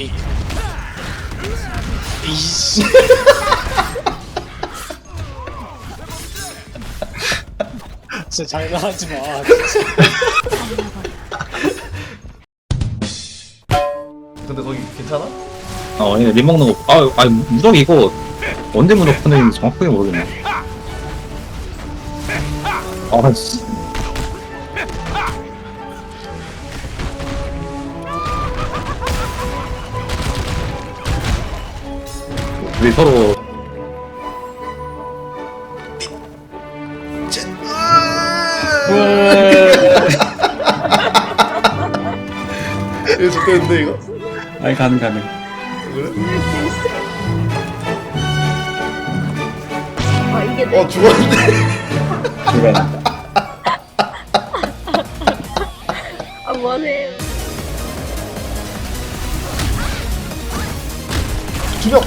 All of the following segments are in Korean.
이 이씨 진짜 장난하지 마 근데 거기 괜찮아? 어, 얘립 먹는 거. 아, 아니, 무적 이거 언제 무적 하는지 정확하게 모르겠네. 아, 씨. 우리 서로 이거 좋겠는데 이거? 아니 가능 가능. 그래? 아 이게 내 어 죽었는데 그래. 아 뭐하세요 두명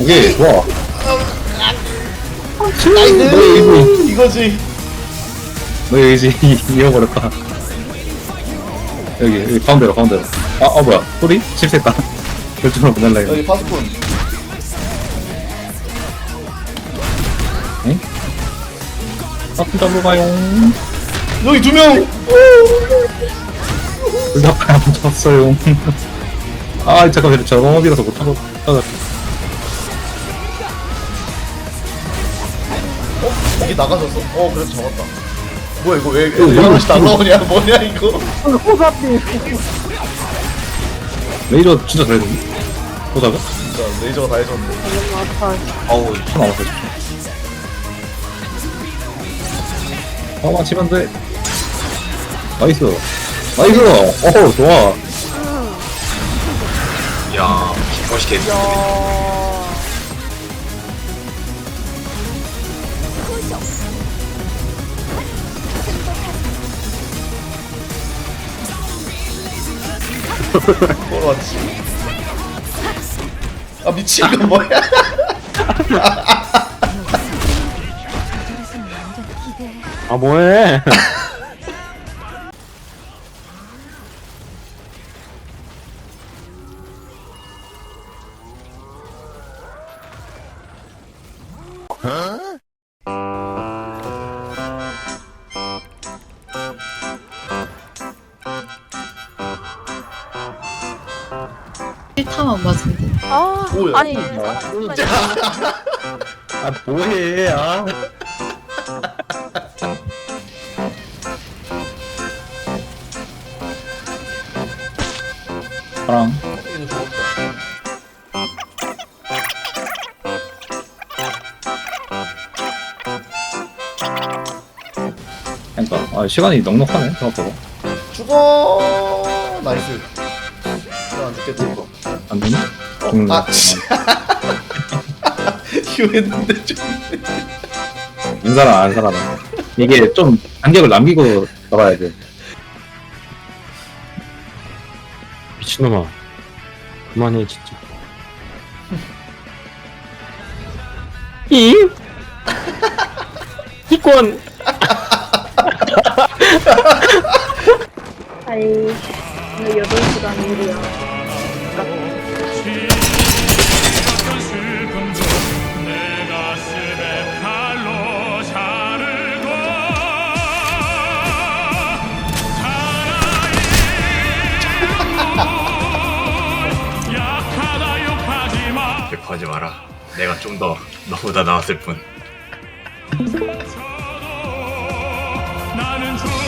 이게 좋아. 나이스 너의 의지, 이거지 너의 의지 잃어버렸다. 여기 여기 가운데로 가운데로. 아, 아 뭐야? 소리? 실수했다. 결정을 못 날라 여기 파스콘 응? 아픈 잡으러 가요. 여기 두명 불닭발 안 쳤어요. 아 잠깐 저 너무비라서 못하고 따라. 이게 나가졌어? 어 그래도 잡았다 뭐야 이거 왜 하나씩 이거 날라오냐 뭐냐 이거 레이저 진짜 잘했는데. 보다가? 진짜 레이저가 다 해줬는데 아우 손 남았어. 어만 치면 돼. 나이스. 나이스. 어 좋아. 야, 멋있게. 뭐로 왔지 아 미친 이거 뭐야 아 뭐해? 실타만 맞은데. 아 뭐야? 아니 아 뭐해? 아. 사랑. 이거 죽었 그러니까 아 시간이 넉넉하네 생각보다. 죽어 나이스 이거 안 죽겠지 이거 안 되나? 죽는 아 거. 휴했는데 좀 인사랑 안 살아나. 이게 좀 간격을 남기고 나가야 돼. 미친놈아. 그만해 진짜. 이? 기권. 아이 오늘 8시간 일이야 마 욕하지 마라. 내가 좀 더 너보다 나았을 뿐. 저 나는 주